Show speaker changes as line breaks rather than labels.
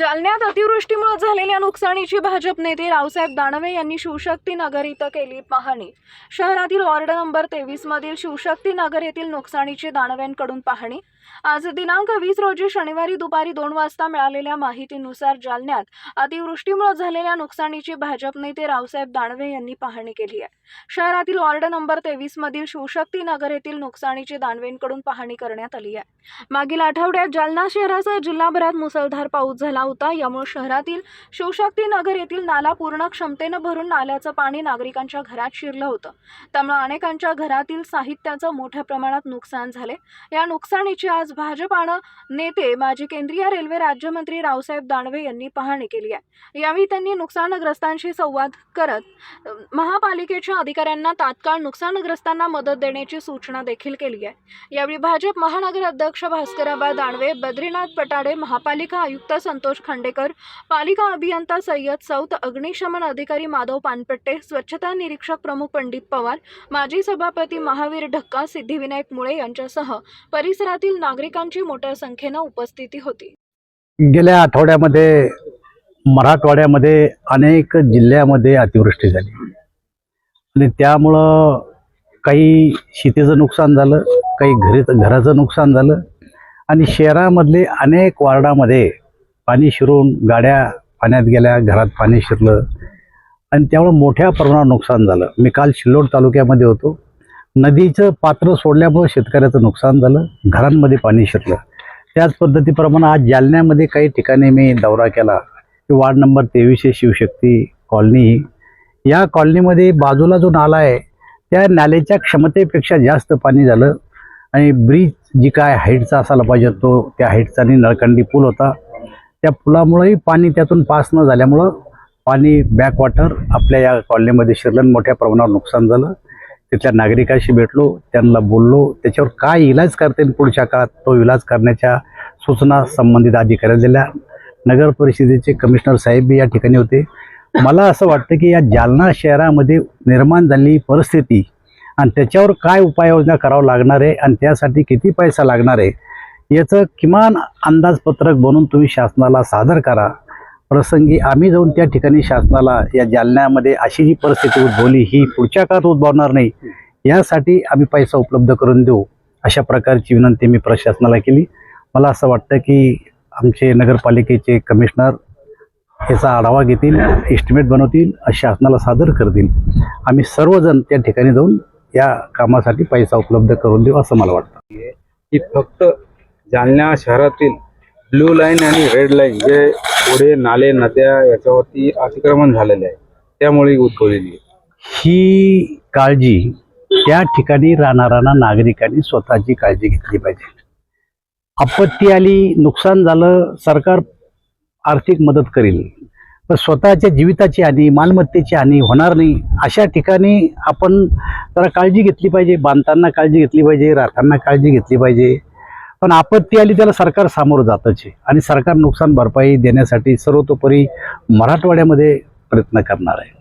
जालन्यात अतिवृष्टीमुळे झालेल्या नुकसानीची भाजप नेते रावसाहेब दानवे यांनी शिवशक्ती नगर इथं केली पाहणी. शहरातील वॉर्ड नंबर तेवीस मधील शिवशक्ती नगर येथील नुकसानीची दानवेंकडून पाहणी. आज दिनांक वीस रोजी शनिवारी दुपारी दोन वाजता मिळालेल्या माहितीनुसार जालन्यात अतिवृष्टीमुळे झालेल्या नुकसानीची भाजप नेते रावसाहेब दानवे यांनी पाहणी केली आहे. शहरातील वॉर्ड नंबर तेवीस मधील शिवशक्ती नगर येथील नुकसानीची दानवेंकडून पाहणी करण्यात आली आहे. मागील आठवड्यात जालना शहरासह जिल्हाभरात मुसळधार पाऊस झाला होता. यामुळे शहरातील शिवशक्ती नगर येथील नाला पूर्ण क्षमतेनं भरून नाल्याचं पाणी नागरिकांच्या घरात शिरलं होतं. त्यामुळे अनेकांच्या घरातील साहित्याचं मोठ्या प्रमाणात नुकसान झाले. या नुकसानीची आज भाजपानं नेते माजी केंद्रीय रेल्वे राज्यमंत्री रावसाहेब दानवे यांनी पाहणी केली आहे. यावेळी त्यांनी नुकसानग्रस्तांशी संवाद करत महापालिकेच्या अधिकाऱ्यांना तात्काळ नुकसानग्रस्तांना मदत देण्याची सूचना देखील केली आहे. यावेळी भाजप महानगर अध्यक्ष भास्कराबा दानवे बद्रीनाथ पटाडे महापालिका आयुक्त संतोष खांडेकर पालिका अभियंता सय्यद सौत अग्निशमन अधिकारी माधव पानपट्टे स्वच्छता निरीक्षक प्रमुख पंडित पवार माजी सभापती महावीर ढक्का सिद्धिविनायक मुळे यांच्यासह परिसरातील नागरिकांची मोठ्या संख्येनं उपस्थिती होती.
गेल्या आठवड्यामध्ये मराठवाड्यामध्ये अनेक जिल्ह्यामध्ये अतिवृष्टी झाली. आणि त्यामुळं काही शेतीचं नुकसान झालं काही घरी घराचं नुकसान झालं. आणि शहरामधले अनेक वार्डामध्ये पाणी शिरून गाड्या पाण्यात गेल्या घरात पाणी शिरलं. आणि त्यामुळं मोठ्या प्रमाणावर नुकसान झालं. मी काल शिल्लोड तालुक्यामध्ये होतो. नदीचं पात्र सोडल्यामुळं शेतकऱ्याचं नुकसान झालं. घरांमध्ये पाणी शिरलं. त्याच पद्धतीप्रमाणे आज जालन्यामध्ये काही ठिकाणी मी दौरा केला. की वार्ड नंबर तेवीसशे शिवशक्ती कॉलनी. या कॉलनीमध्ये बाजूला जो नाला आहे त्या नाल्याच्या क्षमतेपेक्षा जास्त पाणी झालं. आणि ब्रिज जी काय हाईटचा असायला पाहिजे तो त्या हाईटचा आणि नळकंडी पूल होता. त्या पुलामुळेही पाणी त्यातून पास न झाल्यामुळं पाणी बॅकवॉटर आपल्या या कॉलनीमध्ये शिरलं मोठ्या प्रमाणावर नुकसान झालं. तिथल्या नागरिकांशी भेटलो त्यांना बोललो त्याच्यावर काय इलाज करता येईल पुढच्या काळात? तो इलाज करण्याच्या सूचना संबंधित अधिकाऱ्यांना दिल्या. नगर परिषदेचे कमिशनर साहेब या ठिकाणी होते. मला असं वाटतं की या जालना शहरामध्ये निर्माण झालेली परिस्थिती आणि त्याच्यावर काय उपाययोजना करावं लागणार आहे आणि त्यासाठी किती पैसा लागणार आहे? याचं किमान अंदाजपत्रक बनवून तुम्ही शासनाला सादर करा. प्रसंगी आम्ही जाऊन त्या ठिकाणी शासनाला या जालन्यामध्ये अशी जी परिस्थिती उद्भवली ही पुढच्या काळात उद्भवणार नाही यासाठी आम्ही पैसा उपलब्ध करून देऊ अशा प्रकारची विनंती मी प्रशासनाला केली. मला असं वाटतं की आमचे नगरपालिकेचे कमिशनर याचा आढावा घेतील एस्टिमेट बनवतील शासनाला सादर करतील. आम्ही सर्वजण त्या ठिकाणी जाऊन या कामासाठी पैसा उपलब्ध करून देऊ असं मला वाटतं.
की फक्त जालना शहरातील ब्लू लाईन आणि रेड लाईन जे पुढे नाले नद्या याच्यावरती अतिक्रमण झालेले आहे त्यामुळे उद्भवलेली आहे.
ही काळजी त्या ठिकाणी राहणाऱ्या नागरिकांनी स्वतःची काळजी घेतली पाहिजे. आपत्ती आली नुकसान झालं सरकार आर्थिक मदत करेल पण स्वतःच्या जीविताची हानी मालमत्तेची हानी होणार नाही अशा ठिकाणी आपण जरा काळजी घेतली पाहिजे बांधताना काळजी घेतली पाहिजे राहताना काळजी घेतली पाहिजे. पण आपत्ती आली त्याला सरकार सामोरं जातच आहे. आणि सरकार नुकसान भरपाई देण्यासाठी सर्वतोपरी मराठवाड्यामध्ये प्रयत्न करणार आहे.